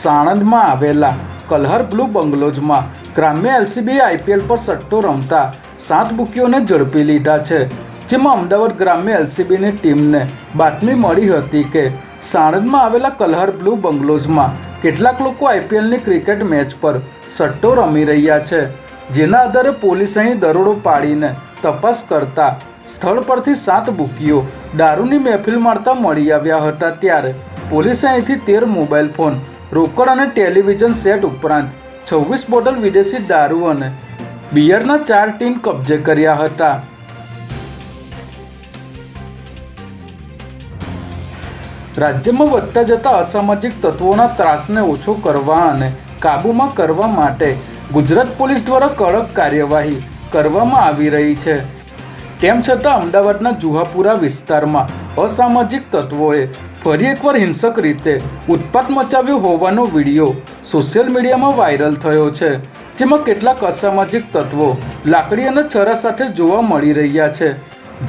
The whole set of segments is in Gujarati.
સાણંદમાં આવેલા કલહર બ્લુ બંગલોઝમાં ગ્રામ્ય એલસીબી આઈપીએલ પર સટ્ટો રમતા સાત બુકીઓને ઝડપી લીધા છે. જેમાં અમદાવાદ ગ્રામ્ય એલસીબીની ટીમને બાતમી મળી હતી કે સાણંદમાં આવેલા કલહર બ્લુ બંગલોઝમાં કેટલાક લોકો આઈપીએલની ક્રિકેટ મેચ પર સટ્ટો રમી રહ્યા છે. જેના આધારે પોલીસ અહીં દરોડો પાડીને તપાસ કરતા સ્થળ પરથી સાત બુકીઓ દારૂની મહેફિલ મારતા મળી આવ્યા હતા ત્યારે પોલીસે અહીંથી તેર મોબાઈલ ફોન રોકડ અને ટેલિવિઝન સેટ ઉપરાંત છવ્વીસ બોટલ વિદેશી દારૂ અને બિયરના ચાર ટીન કબજે કર્યા હતા. રાજ્યમાં વધતા જતા અસામાજિક તત્વોના ત્રાસને ઓછો કરવા અને કાબૂમાં કરવા માટે ગુજરાત પોલીસ દ્વારા કડક કાર્યવાહી કરવામાં આવી રહી છે. તેમ છતાં અમદાવાદના જુહાપુરા વિસ્તારમાં અસામાજિક તત્વોએ ફરી એકવાર હિંસક રીતે ઉત્પાત મચાવ્યો હોવાનો વીડિયો સોશિયલ મીડિયામાં વાયરલ થયો છે, જેમાં કેટલાક અસામાજિક તત્વો લાકડી અને છરા સાથે જોવા મળી રહ્યા છે.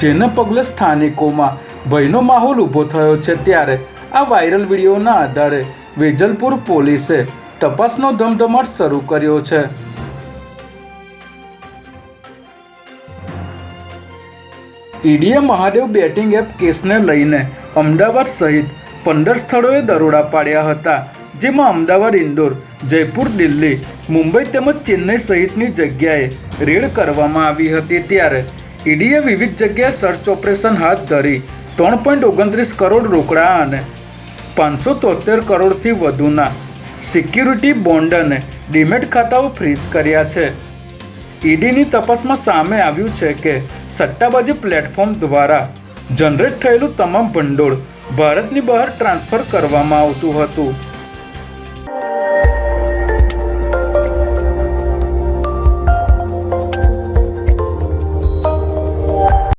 જેને પગલે સ્થાનિકોમાં ભયનો માહોલ ઊભો થયો છે ત્યારે આ વાયરલ વિડીયોના આધારે વેજલપુર પોલીસે તપાસનો ધમધમાટ શરૂ કર્યો છે. ઈડીએ મહાદેવ બેટિંગ એપ કેસને લઈને અમદાવાદ સહિત પંદર સ્થળોએ દરોડા પાડ્યા હતા, જેમાં અમદાવાદ, ઇન્દોર, જયપુર, દિલ્હી, મુંબઈ તેમજ ચેન્નઈ સહિતની જગ્યાએ રેડ કરવામાં આવી હતી ત્યારે ઈડીએ વિવિધ જગ્યાએ સર્ચ ઓપરેશન હાથ ધરી ત્રણ પોઈન્ટ ઓગણત્રીસ કરોડ રોકડા અને પાંચસો તોતેર કરોડથી વધુના સિક્યુરિટી બોન્ડ અને ડીમેટ ખાતાઓ ફ્રીઝ કર્યા છે. ઈડીની તપાસમાં સામે આવ્યું છે કે સટ્ટાબાજી પ્લેટફોર્મ દ્વારા જનરેટ થયેલું તમામ ભંડોળ ભારતની બહાર ટ્રાન્સફર કરવામાં આવતું હતું.